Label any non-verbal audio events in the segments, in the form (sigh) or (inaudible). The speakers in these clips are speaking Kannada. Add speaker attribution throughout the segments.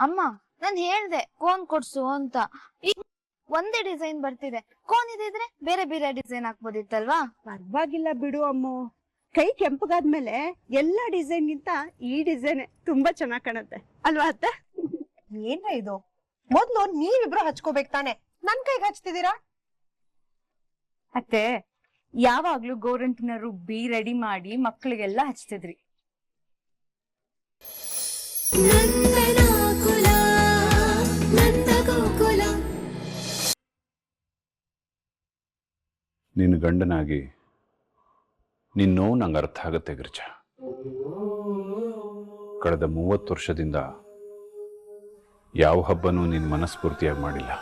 Speaker 1: ಅಮ್ಮ ನಾನ್ ಹೇಳ್ದೆ ಕೋನ್ ಕೊಡ್ಸು ಅಂತ. ಈಗ ಒಂದೇ ಡಿಸೈನ್ ಬರ್ತಿದೆ. ಕೋನ್ ಇದ್ರೆ ಬೇರೆ ಬೇರೆ ಡಿಸೈನ್ ಹಾಕ್ಬೋದಿತ್ತಲ್ವಾ
Speaker 2: ಪರವಾಗಿಲ್ಲ ಬಿಡು ಅಮ್ಮ. ಕೈ ಕೆಂಪಗಾದ್ಮೇಲೆ ಎಲ್ಲಾ ಡಿಸೈನ್ ಗಿಂತ ಈ ಡಿಸೈನ್ ತುಂಬಾ ಚೆನ್ನಾಗ್ ಕಾಣುತ್ತೆ. ಅಲ್ವಾ ಅತ್ತೆ?
Speaker 3: ಏನ ಇದು? ಮೊದ್ಲು ನೀವಿಬ್ರು ಹಚ್ಕೋಬೇಕು ತಾನೆ. ನನ್ ಕೈಗೆ ಹಚ್ತಿದ್ದೀರಾ?
Speaker 4: ಅತ್ತೆ ಯಾವಾಗ್ಲೂ ಗೋರಂಟಿನ ರುಬ್ಬಿ ರೆಡಿ ಮಾಡಿ ಮಕ್ಕಳಿಗೆಲ್ಲ ಹಚ್ತಿದ್ರಿ.
Speaker 5: ನಂದನಾಕುಲ
Speaker 6: ನಿನ್ನ ಗಂಡನಾಗಿ, ನಿನ್ನೋ ನಂಗೆ ಅರ್ಥ ಆಗುತ್ತೆ ಗಿರಿಜ. ಕಳೆದ ಮೂವತ್ತು ವರ್ಷದಿಂದ ಯಾವ ಹಬ್ಬನೂ ನಿನ್ನ ಮನಸ್ಫೂರ್ತಿಯಾಗಿ ಮಾಡಿಲ್ಲ.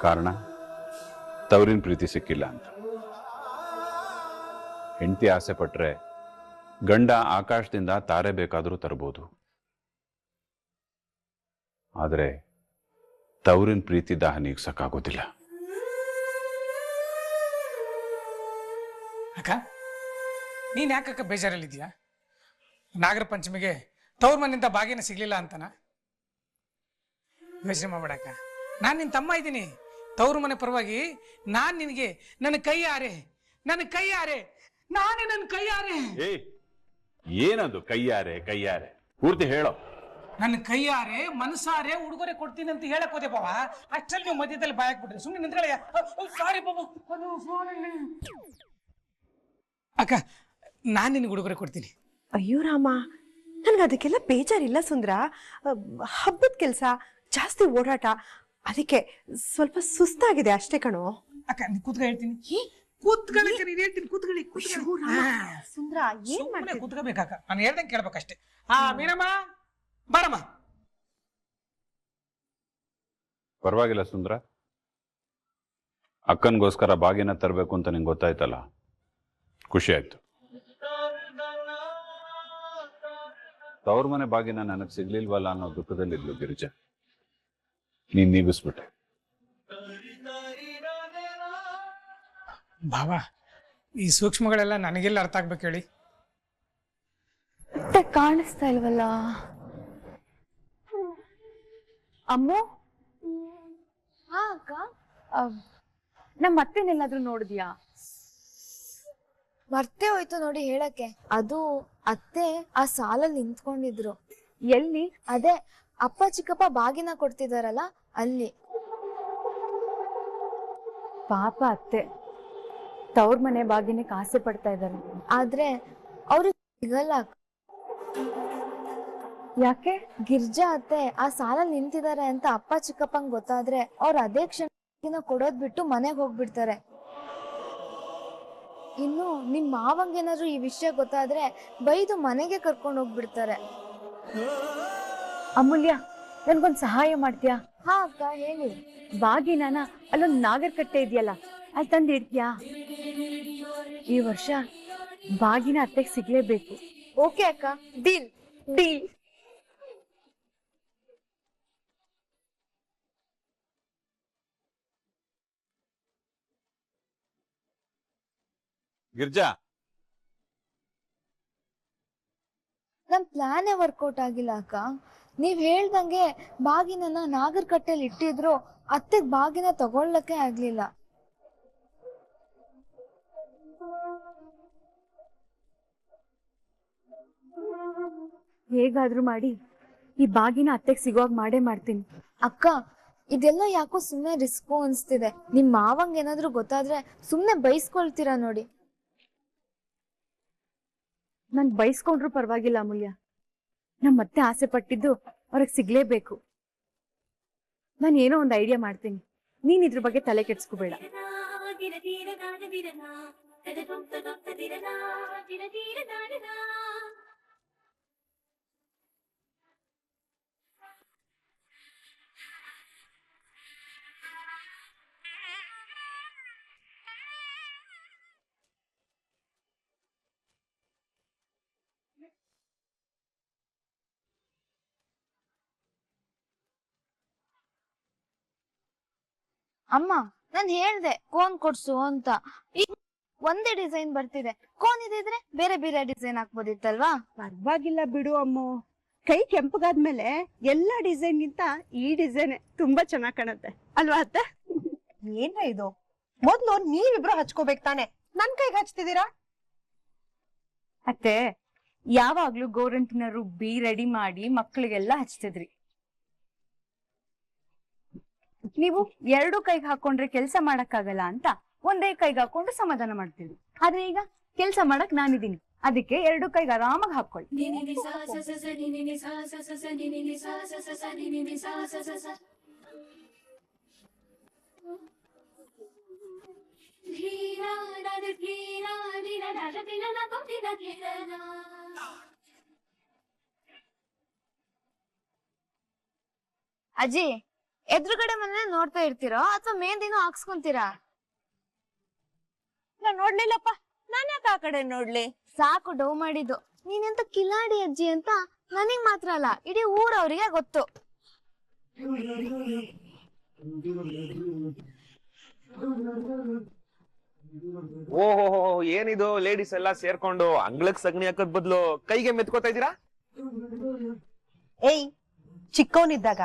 Speaker 6: ಕಾರಣ, ತವರಿನ ಪ್ರೀತಿ ಸಿಕ್ಕಿಲ್ಲ ಅಂತ. ಹೆಂಡತಿ ಆಸೆ ಪಟ್ಟರೆ ಗಂಡ ಆಕಾಶದಿಂದ ತಾರೆ ಬೇಕಾದರೂ ತರಬಹುದು ಆದರೆ ತವರಿನ ಪ್ರೀತಿ ದಾಹ ನೀಗ್ಸಕ್ಕಾಗೋದಿಲ್ಲ.
Speaker 7: ಅಕ್ಕ ನೀನ್ ಯಾಕಕ್ಕ ಬೇಜಾರಲ್ಲಿದ್ಯಾ ನಾಗರ ಪಂಚಮಿಗೆ ತವ್ರ ಮನೆಯಿಂದ ಬಾಗಿನ ಸಿಗ್ಲಿಲ್ಲ ಅಂತನ? ಯೋಚನೆ ಮಾಡ್ಬೇಡಕ್ಕ ನಾನು ನಿನ್ನ ತಮ್ಮ ಇದ್ದೀನಿ. ತವ್ರ ಮನೆ ಪರವಾಗಿ ನಾನು ನಿನಗೆ ನನ್ನ ಕೈಯಾರೆ ನನ್ನ ಕೈಯಾರೆ ನಾನೇ ನನ್ನ ಕೈಯಾರೆ
Speaker 6: ಏಯ್ ಏನದು ಕೈಯಾರೆ ಕೈಯಾರೆ ಪೂರ್ತಿ ಹೇಳೋ.
Speaker 7: ನನ್ನ ಕೈಯಾರೆ ಮನಸಾರೆ ಉಡುಗೊರೆ ಕೊಡ್ತೀನಿ ಅಂತ ಹೇಳಕ್ ಹೋದೆ ಬಾವ. ಅಷ್ಟಲ್ಲಿ ನೀವು ಮಧ್ಯದಲ್ಲಿ ಬಾಯಕ್ ಬಿಟ್ರಿ ಸುಮ್ಮನೆ ನಿಂತ್ಕೊಳ್ಳಿ ಸಾರಿ ಬಾಬಾ. ಅದು ಫೋನಲ್ಲಿ ಅಕ್ಕ ನಾನು ನಿನಗೆ ಉಡುಗೊರೆ ಕೊಡ್ತೀನಿ.
Speaker 3: ಅಯ್ಯೋ ರಾಮ ನನ್ಗೆ ಅದಕ್ಕೆಲ್ಲ ಬೇಜಾರಿಲ್ಲ ಸುಂದ್ರ? ಹಬ್ಬದ ಕೆಲಸ ಜಾಸ್ತಿ ಓಡಾಟ ಅದಕ್ಕೆ ಸ್ವಲ್ಪ ಸುಸ್ತಾಗಿದೆ ಅಷ್ಟೇ ಕಣೋ.
Speaker 7: ಅಕ್ಕ ನೀ ಕೂತ್ಕ ಹೇಳ್ತೀನಿ. ಕೂತ್ಕೊಳ್ಳಿ ನೀನ್ ಹೇಳ್ತೀನಿ ಕೂತ್ಕೊಳ್ಳಿ.
Speaker 3: ಸುಂದ್ರ ಏನ್
Speaker 7: ಸುಮ್ನೆ
Speaker 3: ಮಾಡ್ತಿದ್ದೆ?
Speaker 7: ಕೂತ್ಕೋಬೇಕಾಕ. ನಾನು ಹೇಳ್ದಂಗೆ ಕೇಳ್ಬೇಕಷ್ಟೇ. ಹಾ ಮೀನಮ್ಮ ಬಾರಮ್ಮ.
Speaker 6: ಪರವಾಗಿಲ್ಲ ಸುಂದ್ರ. ಅಕ್ಕನಿಗೋಸ್ಕರ ಬಾಗಿನ ತರಬೇಕು ಅಂತ ನಿಂಗೆ ಗೊತ್ತಾಯ್ತಲ್ಲ? ಖುಷಿ ಆಯ್ತು. ತವ್ರ ಮನೆ ಬಾಗಿನ ನನಗೆ ಸಿಗ್ಲಿಲ್ವಲ್ಲ ಅನ್ನೋ ದುಃಖದಲ್ಲಿದ್ಲು ಗಿರಿಜಾ. ನೀನ್ ನೀಗಿಸ್ಬಿಟ್ಟೆ.
Speaker 7: ಭಾವ ಈ ಸೂಕ್ಷ್ಮಗಳೆಲ್ಲ ನನಗೆಲ್ಲ ಅರ್ಥ ಆಗ್ಬೇಕು ಹೇಳಿ.
Speaker 1: ಮತ್ತೆ ಕಾಣಿಸ್ತಾ ಇಲ್ವಲ್ಲ?
Speaker 4: ಅಮ್ಮು?
Speaker 1: ಹಾ ಅಕ್ಕ.
Speaker 4: ನಮ್ಮ ಅತ್ತೆನೆಲ್ಲಾದ್ರೂ ನೋಡಿದ್ಯಾ?
Speaker 1: ಮರ್ತೇ ಹೋಯ್ತು ನೋಡಿ ಹೇಳಕ್ಕೆ. ಅದು ಅತ್ತೆ ಆ ಸಾಲಲ್ಲಿ ನಿಂತ್ಕೊಂಡಿದ್ರು.
Speaker 4: ಎಲ್ಲಿ?
Speaker 1: ಅದೇ ಅಪ್ಪ ಚಿಕ್ಕಪ್ಪ ಬಾಗಿನ ಕೊಡ್ತಿದಾರಲ್ಲ ಅಲ್ಲಿ.
Speaker 4: ಪಾಪ ಅತ್ತೆ. ತವ್ರ ಮನೆ ಬಾಗಿನಕ್ಕೆ ಆಸೆ ಪಡ್ತಾ ಇದ್ದಾರೆ.
Speaker 1: ಆದ್ರೆ ಅವ್ರಿಗೆ ಸಿಗಲ್ಲ.
Speaker 4: ಯಾಕೆ?
Speaker 1: ಗಿರ್ಜಾ ಅತ್ತೆ ಆ ಸಾಲಲ್ಲಿ ನಿಂತಿದ್ದಾರೆ ಅಂತ ಅಪ್ಪ ಚಿಕ್ಕಪ್ಪಂಗ್ ಗೊತ್ತಾದ್ರೆ ಅವ್ರ ಅದೇ ಕ್ಷಣ ಕೊಡೋದ್ ಬಿಟ್ಟು ಮನೆಗ್ ಹೋಗ್ಬಿಡ್ತಾರೆ. ಇನ್ನು ನಿಮ್ ಮಾವಂಗೇನಾದ್ರೂ ಈ ವಿಷಯ ಗೊತ್ತಾದ್ರೆ ಬೈದು ಮನೆಗೆ ಕರ್ಕೊಂಡು ಹೋಗ್ಬಿಡ್ತಾರೆ.
Speaker 4: ಅಮೂಲ್ಯ ನನ್ಗೊಂದ್ ಸಹಾಯ ಮಾಡ್ತೀಯಾ?
Speaker 1: ಹಾ ಅಕ್ಕ ಹೇಳಿ.
Speaker 4: ಬಾಗಿನನ ಅಲ್ಲೊಂದ್ ನಾಗರಕಟ್ಟೆ ಇದೆಯಲ್ಲ ಅಲ್ಲಿ ತಂದು ಇಡ್ತೀಯಾ ಈ ವರ್ಷ ಬಾಗಿನ ಅತ್ತೆಗೆ ಸಿಗ್ಲೇಬೇಕು.
Speaker 1: ಓಕೆ ಅಕ್ಕ ಡೀಲ್. ಡೀಲ್.
Speaker 6: ಗಿರ್ಜಾ?
Speaker 1: ನಮ್ ಪ್ಲಾನೇ ವರ್ಕೌಟ್ ಆಗಿಲ್ಲ ಅಕ್ಕ. ನೀವ್ ಹೇಳ್ದಂಗೆ ಬಾಗಿನನ್ನ ನಾಗರಕಟ್ಟೆಲಿ ಇಟ್ಟಿದ್ರು ಅತ್ತೆಗ್ ಬಾಗಿನ ತಗೊಳ್ಳಕ್ಕೆ ಆಗ್ಲಿಲ್ಲ.
Speaker 4: ಹೇಗಾದ್ರೂ ಮಾಡಿ ಈ ಬಾಗಿನ ಅತ್ತೆಗ್ ಸಿಗೋವಾಗ ಮಾಡೇ ಮಾಡ್ತೀನಿ.
Speaker 1: ಅಕ್ಕ ಇದೆಲ್ಲ ಯಾಕೋ ಸುಮ್ನೆ ರಿಸ್ಕು ಅನ್ಸ್ತಿದೆ. ನಿಮ್ ಮಾವಂಗ್ ಏನಾದ್ರೂ ಗೊತ್ತಾದ್ರೆ ಸುಮ್ನೆ ಬೈಸ್ಕೊಳ್ತೀರಾ ನೋಡಿ.
Speaker 4: ನನ್ ಬಯಸ್ಕೊಂಡ್ರು ಪರವಾಗಿಲ್ಲ ಅಮೂಲ್ಯ ನಮ್ ಮತ್ತೆ ಆಸೆ ಪಟ್ಟಿದ್ದು ಅವ್ರಿಗೆ ಸಿಗ್ಲೇಬೇಕು ನಾನು ಏನೋ ಒಂದು ಐಡಿಯಾ ಮಾಡ್ತೀನಿ ನೀನ್ ಇದ್ರ ಬಗ್ಗೆ ತಲೆ ಕೆಡ್ಸ್ಕೋಬೇಡ
Speaker 1: ಅಮ್ಮ ನಾನ್ ಹೇಳ್ದೆ ಕೋನ್ ಕೊಡ್ಸು ಅಂತ. ಈಗ ಒಂದೇ ಡಿಸೈನ್ ಬರ್ತಿದೆ. ಕೋನ್ ಇದ್ರೆ ಬೇರೆ ಬೇರೆ ಡಿಸೈನ್ ಹಾಕ್ಬೋದಿತ್ತಲ್ವಾ
Speaker 2: ಪರವಾಗಿಲ್ಲ ಬಿಡು ಅಮ್ಮ. ಕೈ ಕೆಂಪಗಾದ್ಮೇಲೆ ಎಲ್ಲಾ ಡಿಸೈನ್ಗಿಂತ ಈ ಡಿಸೈನ್ ತುಂಬಾ ಚೆನ್ನಾಗ್ ಕಾಣುತ್ತೆ. ಅಲ್ವಾ ಅತ್ತೆ?
Speaker 3: ಏನ್ರ ಇದು? ಮೊದ್ಲು ನೀವಿಬ್ರು ಹಚ್ಕೋಬೇಕು ತಾನೆ. ನನ್ ಕೈಗೆ ಹಚ್ತಿದ್ದೀರಾ?
Speaker 4: ಅತ್ತೆ ಯಾವಾಗ್ಲೂ ಗೋರಂಟಿನ ರುಬ್ಬಿ ರೆಡಿ ಮಾಡಿ ಮಕ್ಳಿಗೆಲ್ಲ ಹಚ್ತಿದ್ರಿ. ನೀವು ಎರಡು ಕೈಗೆ ಹಾಕೊಂಡ್ರೆ ಕೆಲಸ ಮಾಡಕ್ಕಾಗಲ್ಲ ಅಂತ ಒಂದೇ ಕೈಗೆ ಹಾಕೊಂಡು ಸಮಾಧಾನ ಮಾಡ್ತೀವಿ. ಆದ್ರೆ ಈಗ ಕೆಲಸ ಮಾಡಕ್ ನಾನಿದ್ದೀನಿ. ಅದಕ್ಕೆ ಎರಡು ಕೈಗೆ ಆರಾಮಾಗಿ ಹಾಕೊಳ್ಳಿ.
Speaker 1: ಅಜ್ಜಿ ಎದುರುಗಡೆ ಮನೆ ನೋಡ್ತಾ ಇರ್ತೀರೋ ಅಥವಾ ಮೇಂದಿನೂ ಹಾಕ್ಸ್ಕೊಂತೀರಾ?
Speaker 2: ನಾನ್ ನೋಡ್ಲಿಲ್ಲಪ್ಪ. ನಾನ್ ಯಾಕೆ ಆ ಕಡೆ ನೋಡ್ಲಿ?
Speaker 1: ಸಾಕು ಡೌ ಮಾಡಿದ್ದು. ನೀನೆಂತ ಕಿಲಾಡಿ ಅಜ್ಜಿ ಅಂತ ನನಗ್ ಮಾತ್ರ ಅಲ್ಲ ಇಡೀ ಊರವ್ರಿಗೆ ಗೊತ್ತು.
Speaker 5: ಓಹೋ ಏನಿದು? ಲೇಡೀಸ್ ಎಲ್ಲಾ ಸೇರ್ಕೊಂಡು ಅಂಗ್ಳಕ್ ಸಗಣಿ ಹಾಕದ್ ಬದ್ಲು ಕೈಗೆ ಮೆತ್ಕೋತಾ ಇದೀರಾ
Speaker 3: ಏಯ್ ಚಿಕ್ಕವನಿದ್ದಾಗ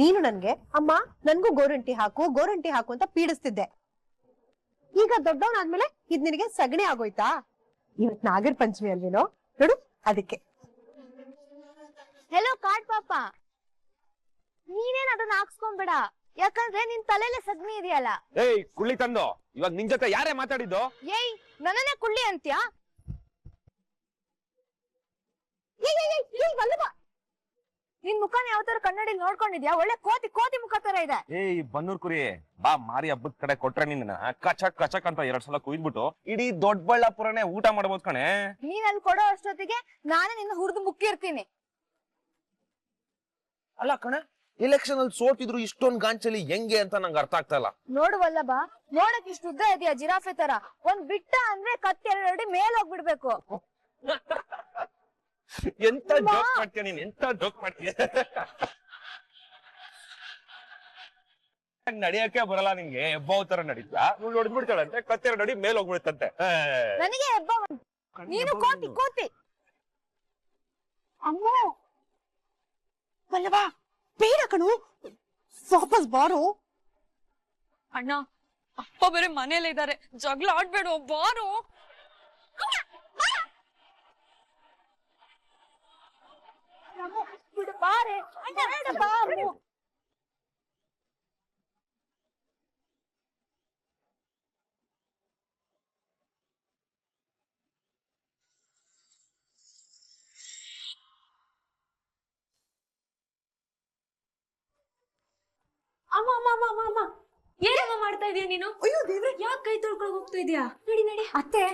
Speaker 3: ನೀನು ನನ್ಗೆ ಅಮ್ಮ ನನ್ಗೂ ಗೋರಂಟಿ ಹಾಕು ಗೋರಂಟಿ ಹಾಕು ಅಂತ ಪೀಡಿಸ್ತಿದ್ದೆ. ಈಗ ದೊಡ್ಡವನಾದ್ಮೇಲೆ ಇದ್ ನಿನಗೆ ಸಗಣಿ ಆಗೋಯ್ತಾ? ಇವತ್ ನಾಗರ ಪಂಚಮಿ ಅಲ್ವೇನೋ? ನೋಡು ಅದಕ್ಕೆ.
Speaker 1: ಹೆಲೋ ಕಾಡ್ ಪಾಪ. ನೀನೇನ್ ಅದನ್ನ ಹಾಕ್ಸ್ಕೊಂಬೇಡ? ಯಾಕಂದ್ರೆ ನಿನ್ ತಲೆಲೆ ಸಗ್ನಿ ಇದೆಯಲ್ಲ.
Speaker 5: ಏಯ್ ಕುಳ್ಳಿ ತಂದು. ಇವಾಗ ನಿನ್ ಜೊತೆ ಯಾರೇ ಮಾತಾಡಿದ್ದು?
Speaker 1: ಏಯ್ ನನ್ನನ್ನೇ ಕುಳ್ಳಿ ಅಂತ್ಯಾ? ನಿನ್ ಮುಖನ ಯಾವ ತರ ಕನ್ನಡಿ ನೋಡ್ಕೊಂಡಿದ್ಯಾ? ಒಳ್ಳೆ ಕೋತಿ ಕೋತಿ ಮುಖ ತರ ಇದೆ.
Speaker 5: ಏಯ್ ಬನ್ನೂರ್ ಕುರಿ ಬಾ ಮಾರಿ ಹಬ್ಬದ ಕಡೆ ಕೊಟ್ರೆ ನಿನ್ನ. ಕಚಕ್ ಕಚಕ್ ಅಂತ ಎರಡ್ ಸಲ ಕುಯ್ದ್ಬಿಟ್ಟು ಇಡೀ ದೊಡ್ಡಬಳ್ಳಾಪುರನೇ ಊಟ ಮಾಡ್ಬೋದು ಕಣೆ.
Speaker 1: ನೀನ್ ಅಲ್ಲಿ ಕೊಡೋ ಅಷ್ಟೊತ್ತಿಗೆ ನಾನೇ ನಿನ್ನ ಹುರಿದು ಮುಕ್ಕಿರ್ತೀನಿ
Speaker 5: ಅಲ್ಲ ಕಣೆ ಎಲೆಕ್ಷನ್ ಅಲ್ಲಿ ಸೋತಿದ್ರು ಇಷ್ಟೊಂದ್ ಗಾಂಚಲಿ ಹೆಂಗೆ ಅಂತ ನಂಗೆ ಅರ್ಥ ಆಗ್ತಾ ಇಲ್ಲ.
Speaker 1: ಬಾ ನೋಡಕ್ ಇಷ್ಟು ಉದ್ದ ಇದೆಯಾ ಜಿರಾಫೆ ತರ? ಒಂದ್ ಬಿಟ್ಟ ಅಂದ್ರೆ ಕತ್ತೆ ಎರಡು ಅಡಿ ಮೇಲ್ ಹೋಗ್ಬಿಡ್ಬೇಕು. (laughs) (laughs)
Speaker 5: ಎಂತ ಜೋಕ್ ಮಾಡ್ತೀಯ ನೀನ್? ಎಂತ ಜೋಕ್ ಮಾಡ್ತೀಯ? ನಡಿಯಕ್ಕೆ ಬರಲ್ಲ ನಿಂಗೆ. ಹೆಬ್ಬಾವ್ ತರ ನಡೀತಾ. ಇವ್ಳು ಹೊಡೆದ್ಬಿಡ್ತಾಳಂತೆ ಕತ್ತೆರ ನಡಿ ಮೇಲೆ ಹೋಗ್ಬಿಡುತ್ತಂತೆ.
Speaker 1: ನನಗೆ ನೀನು ಕೋತಿ ಕೋತಿ. ಅಮ್ಮ!
Speaker 3: ಬಲ್ಲವಾ ಬೇಡ ಕಣು. ವಾಪಸ್ ಬಾರು.
Speaker 8: ಅಣ್ಣ ಅಪ್ಪ ಬೇರೆ ಮನೇಲಿ ಇದ್ದಾರೆ. ಜಗಳ ಆಡ್ಬೇಡ ಬಾರು.
Speaker 1: ಬಾರೆ ಅಮ್ಮ
Speaker 8: ಅಮ್ಮ ಅಮ್ಮ ಅಮ್ಮ ಏನಮ್ಮ ಮಾಡ್ತಾ ಇದೀಯ ನೀನು?
Speaker 3: ಅಯ್ಯೋ ದೇವ್ರೆ.
Speaker 8: ಯಾಕೆ ಕೈ ತೊಳ್ಕೊಳಕ್ ಹೋಗ್ತಾ ಇದೀಯಾ? ನಡಿ ನಡಿ.
Speaker 4: ಅತ್ತೆ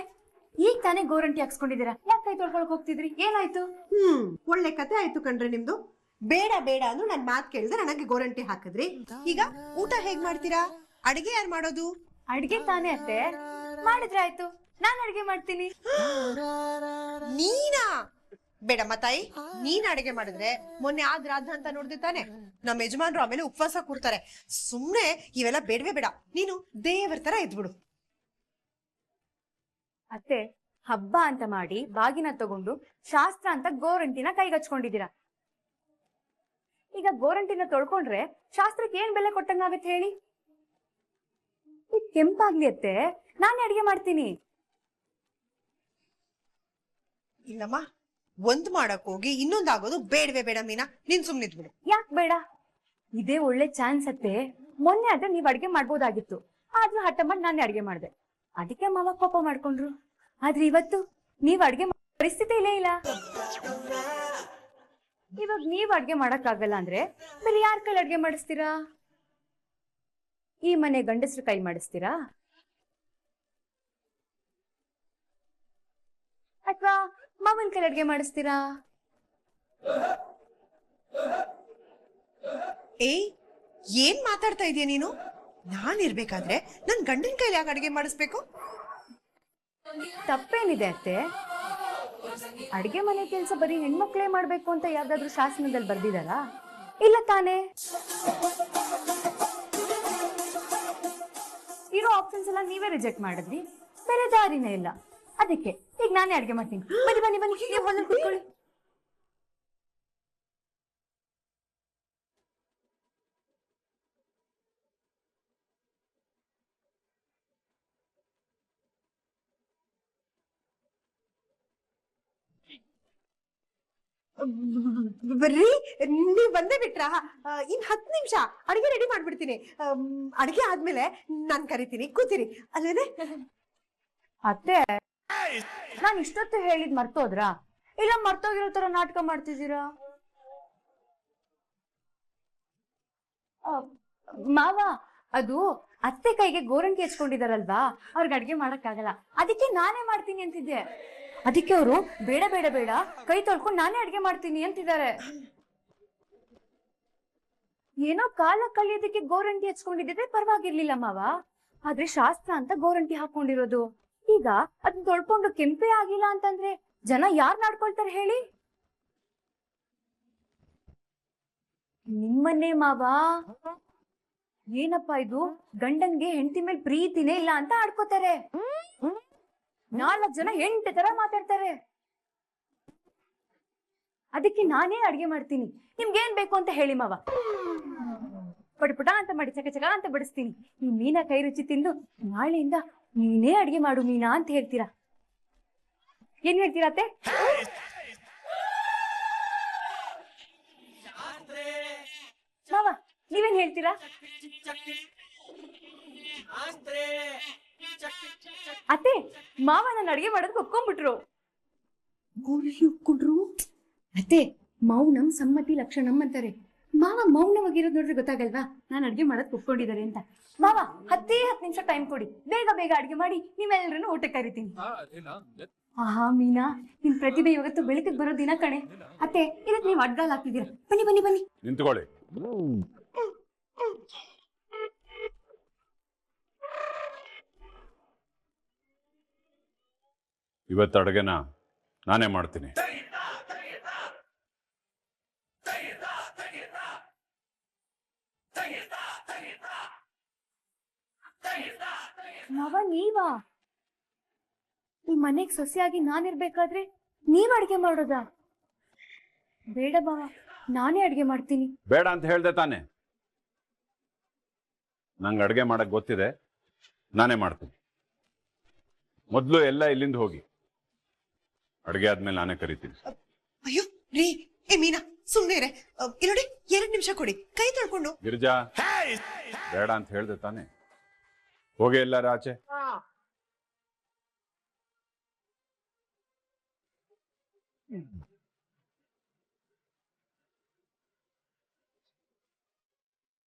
Speaker 4: ಈಗ ತಾನೇ ಗೋರಂಟಿ ಹಾಕ್ಸ್ಕೊಂಡಿದ್ದೀರಾ? ಯಾಕೆ ಕೈ ತೊಳ್ಕೊಳಕ್ ಹೋಗ್ತಿದ್ರಿ? ಏನಾಯ್ತು?
Speaker 3: ಹ್ಮ್ ಒಳ್ಳೆ ಕತೆ ಆಯ್ತು ಕಣ್ರಿ ನಿಮ್ದು. ಬೇಡ ಬೇಡ ಅಂದ್ರು ನನ್ ಮಾತ್ ಕೇಳಿದ್ರೆ ನನಗೆ ಗೋರಂಟಿ ಹಾಕಿದ್ರಿ. ಈಗ ಊಟ ಹೇಗ್ ಮಾಡ್ತೀರಾ? ಅಡಿಗೆ ಯಾರು ಮಾಡೋದು?
Speaker 4: ಅಡ್ಗೆ ತಾನೇ ಅತ್ತೆ. ಮಾಡಿದ್ರೆ ಆಯ್ತು. ನಾನ್ ಅಡ್ಗೆ ಮಾಡ್ತೀನಿ.
Speaker 3: ನೀನಾ? ಬೇಡಮ್ಮ ತಾಯಿ ನೀನ್ ಅಡಿಗೆ ಮಾಡಿದ್ರೆ ಮೊನ್ನೆ ಆದ್ ರಾಧ ಅಂತ ನೋಡ್ದೆ ತಾನೆ. ನಮ್ಮ ಯಜಮಾನ್ರು ಆಮೇಲೆ ಉಪವಾಸ ಕೂರ್ತಾರೆ. ಸುಮ್ನೆ ಇವೆಲ್ಲ ಬೇಡವೇ ಬೇಡ. ನೀನು ದೇವರ ತರ ಇದ್ಬಿಡು.
Speaker 4: ಅತ್ತೆ ಹಬ್ಬ ಅಂತ ಮಾಡಿ ಬಾಗಿನ ತಗೊಂಡು ಶಾಸ್ತ್ರ ಅಂತ ಗೋರಂಟಿನ ಕೈಗಚ್ಕೊಂಡಿದ್ದೀರಾ ಈಗ ಗೋರಂಟಿನ ತೊಳ್ಕೊಂಡ್ರೆ ಶಾಸ್ತ್ರಕ್ಕೆ ಏನ್ ಬೆಲೆ ಕೊಟ್ಟಂಗಾಗತ್ತೆ ಹೇಳಿ? ಕೆಂಪಾಗ್ಲಿ ಅತ್ತೆ ನಾನೇ ಅಡಿಗೆ ಮಾಡ್ತೀನಿ.
Speaker 3: ಇಲ್ಲಮ್ಮ ಒಂದ್ ಮಾಡಕ್ ಹೋಗಿ ಇನ್ನೊಂದಾಗೋದು ಬೇಡವೇ ಬೇಡ ಮೀನಾ ನೀನ್ ಸುಮ್ನಿದ್ಬಿಡು
Speaker 4: ಯಾಕ್ ಬೇಡ? ಇದೇ ಒಳ್ಳೆ ಚಾನ್ಸ್ ಅತ್ತೆ. ಮೊನ್ನೆ ಆದ್ರೆ ನೀವ್ ಅಡಿಗೆ ಮಾಡ್ಬೋದಾಗಿತ್ತು. ಆದ್ರೂ ಹಠ ಮಾಡಿ ನಾನೇ ಅಡಿಗೆ ಮಾಡ್ದೆ. ಅದಕ್ಕೆ ಮಾವ ಕೋಪ ಮಾಡ್ಕೊಂಡ್ರು. ಆದ್ರೆ ಇವತ್ತು ನೀವ್ ಅಡಿಗೆ ಮಾಡೋ ಪರಿಸ್ಥಿತಿ ಇಲ್ಲೇ ಇಲ್ಲ. ಇವಾಗ ನೀವ್ ಅಡ್ಗೆ ಮಾಡಕ್ಕಾಗಲ್ಲ ಅಂದ್ರೆ ಬೇರೆ ಯಾರ್ ಕೈಲಿ ಅಡ್ಗೆ ಮಾಡಿಸ್ತೀರಾ? ಈ ಮನೆ ಗಂಡಸ್ರ ಕೈ ಮಾಡಿಸ್ತೀರಾ? ಅಥವಾ ಮಾವನ್ ಕೈ ಅಡ್ಗೆ ಮಾಡಿಸ್ತೀರಾ?
Speaker 3: ಏಯ್ ಏನ್ ಮಾತಾಡ್ತಾ ಇದೀಯ ನೀನು? ನಾನ್ ಇರ್ಬೇಕಾದ್ರೆ ನನ್ ಗಂಡನ್ ಕೈಲಿ ಯಾಕೆ ಅಡ್ಗೆ ಮಾಡಿಸ್ಬೇಕು?
Speaker 4: ತಪ್ಪೇನಿದೆ ಅತ್ತೆ. ಅಡ್ಗೆ ಮನೆ ಕೆಲಸ ಬರೀ ಹೆಣ್ಮಕ್ಳೇ ಮಾಡ್ಬೇಕು ಅಂತ ಯಾವ್ದಾದ್ರು ಶಾಸನದಲ್ಲಿ ಬರ್ದಿದಾರಾ? ಇಲ್ಲ ತಾನೇ. ಇರೋ ಆಪ್ಷನ್ಸ್ ಎಲ್ಲ ನೀವೇ ರಿಜೆಕ್ಟ್ ಮಾಡಿದ್ರಿ. ಬೇರೆ ದಾರಿನೇ ಇಲ್ಲ. ಅದಕ್ಕೆ, ಈಗ ನಾನೇ ಅಡಿಗೆ ಮಾಡ್ತೀನಿ. ಬನ್ನಿ ಬನ್ನಿ ಬನ್ನಿ. ನೀವು ಹೊಲದಲ್ಲಿ ಕೂತ್ಕೊಳ್ಳಿ.
Speaker 3: ಬರ್ರಿ ನೀವ್ ಬಂದೇ ಬಿಟ್ರಾ? ಇನ್ ಹತ್ ನಿಮಿಷ ಅಡಿಗೆ ರೆಡಿ ಮಾಡ್ಬಿಡ್ತೀನಿ. ಅಡಿಗೆ ಆದ್ಮೇಲೆ ನಾನ್ ಕರಿತೀನಿ ಕೂತಿರಿ. ಅಲ್ವೇನೆ?
Speaker 4: ಅತ್ತೆ ನಾನ್ ಇಷ್ಟೊತ್ತು ಹೇಳಿದ್ ಮರ್ತೋದ್ರಾ? ಇಲ್ಲ ಮರ್ತೋಗಿರೋ ತರ ನಾಟಕ ಮಾಡ್ತಿದ್ದೀರಾ? ಆ, ಮಾವ ಅದು ಅತ್ತೆ ಕೈಗೆ ಗೋರಂಟಿ ಹಚ್ಕೊಂಡಿದಾರಲ್ವಾ? ಅವ್ರಿಗೆ ಅಡ್ಗೆ ಮಾಡಕ್ಕಾಗಲ್ಲ. ಅದಕ್ಕೆ ನಾನೇ ಮಾಡ್ತೀನಿ ಅಂತಿದ್ದೆ. ಅದಕ್ಕೆ ಅವರು, ಬೇಡ ಬೇಡ ಬೇಡ, ಕೈ ತೊಳ್ಕೊಂಡು ನಾನೇ ಅಡ್ಗೆ ಮಾಡ್ತೀನಿ ಅಂತಿದ್ದಾರೆ. ಏನೋ ಕಾಲ ಕಲಿಯೋದಕ್ಕೆ ಗೋರಂಟಿ ಹಚ್ಕೊಂಡಿದ್ರೆ ಪರವಾಗಿರ್ಲಿಲ್ಲ ಮಾವ. ಆದ್ರೆ ಶಾಸ್ತ್ರ ಅಂತ ಗೋರಂಟಿ ಹಾಕೊಂಡಿರೋದು. ಈಗ ಅದನ್ನ ತೊಳ್ಕೊಂಡು ಕೆಂಪೇ ಆಗಿಲ್ಲ ಅಂತಂದ್ರೆ ಜನ ಯಾರ್ ನಾಡ್ಕೊಳ್ತಾರೆ ಹೇಳಿ? ನಿಮ್ಮನ್ನೇ ಮಾವ. ಏನಪ್ಪಾ ಇದು? ಗಂಡನ್ಗೆ ಹೆಂಡತಿ ಮೇಲೆ ಪ್ರೀತಿನೇ ಇಲ್ಲ ಅಂತ ಆಡ್ಕೋತಾರೆ. ನಾಲ್ಕು ಜನ ಎಂಟು ತರ ಮಾತಾಡ್ತಾರೆ. ಅದಕ್ಕೆ ನಾನೇ ಅಡ್ಗೆ ಮಾಡ್ತೀನಿ. ನಿಮ್ಗೇನ್ ಬೇಕು ಅಂತ ಹೇಳಿ ಮಾವ. ಪಟಪಟ ಅಂತ ಮಾಡಿ, ಚಕ ಚಕ ಅಂತ ಬಡಿಸ್ತೀನಿ. ಈ ಮೀನಾ ಕೈ ರುಚಿ ತಿಂದು ನಾಳೆಯಿಂದ ನೀನೇ ಅಡ್ಗೆ ಮಾಡು ಮೀನಾ ಅಂತ ಹೇಳ್ತೀರಾ? ಏನ್ ಹೇಳ್ತೀರಾ ಅತ್ತೆ? ಮಾವ, ನೀವೇನ್ ಹೇಳ್ತೀರಾ? ಅತ್ತೆ ಮಾವ ನನ್ನ ಅಡ್ಗೆ ಮಾಡೋದಕ್ಕೆ ಒಪ್ಕೊಂಡ್ಬಿಟ್ರು ಒಪ್ಕೊಂಡ್ರು ಅತ್ತೆ ಮೌನಂ ಸಮ್ಮತಿ ಲಕ್ಷಣಂ ಅಂತಾರೆ ಮಾವ ಮೌನವಾಗಿರೋದು ನೋಡ್ರಿ ಗೊತ್ತಾಗಲ್ವಾ? ನಾನು ಅಡ್ಗೆ ಮಾಡೋದಕ್ಕೆ ಒಪ್ಕೊಂಡಿದ್ದಾರೆ ಅಂತ. ಮಾವ ಹತ್ತೇ ಹತ್ತು ನಿಮಿಷ ಟೈಮ್ ಕೊಡಿ. ಬೇಗ ಬೇಗ ಅಡ್ಗೆ ಮಾಡಿ ನಿಮ್ಮೆಲ್ಲರನ್ನು ಊಟಕ್ಕೆ ಕರಿತೀನಿ. ಆಹಾ ಮೀನಾ ನಿನ್ ಪ್ರತಿಭೆ ಇವತ್ತು ಬೆಳಕಿಗೆ ಬರೋ ದಿನ ಕಣೆ. ಅತ್ತೆ ಇದಕ್ಕೆ ನೀವು ಅಡ್ಗಾಲ್ ಹಾಕ್ತಿದ್ದೀರಾ? ಬನ್ನಿ ಬನ್ನಿ ಬನ್ನಿ.
Speaker 6: ನಿಂತ್ಕೊಳ್ಳಿ. ಇವತ್ತು ಅಡುಗೆನ ನಾನೇ ಮಾಡ್ತೀನಿ.
Speaker 4: ಮಾವ ನೀವಾ? ಈ ಮನೆಗ್ ಸೊಸೆಯಾಗಿ ನಾನಿರ್ಬೇಕಾದ್ರೆ ನೀವ್ ಅಡ್ಗೆ ಮಾಡೋದಾ? ಬೇಡ ಬಾವ ನಾನೇ ಅಡ್ಗೆ ಮಾಡ್ತೀನಿ.
Speaker 6: ಬೇಡ ಅಂತ ಹೇಳ್ದೆ ತಾನೆ. ನಂಗ್ ಅಡ್ಗೆ ಮಾಡಕ್ ಗೊತ್ತಿದೆ ನಾನೇ ಮಾಡ್ತೀನಿ. ಮೊದ್ಲು ಎಲ್ಲ ಇಲ್ಲಿಂದ ಹೋಗಿ. ಅಡುಗೆ ಆದ್ಮೇಲೆ ನಾನೇ ಕರಿತೀನಿ
Speaker 3: ಅಯ್ಯೋ ರೀ ಏ ಮೀನಾ ಸುಮ್ನೆ ಇರೆ. ಇಲ್ಲೋಡಿ ಎರಡು ನೋಡಿ ಎರಡ್ ನಿಮಿಷ ಕೊಡಿ. ಕೈ ತೊಳ್ಕೊಂಡು.
Speaker 6: ಗಿರಿಜಾ ಬೇಡ ಅಂತ ಹೇಳ್ದೆ ತಾನೆ? ಹೋಗಿ ಎಲ್ಲಾರ ಆಚೆ.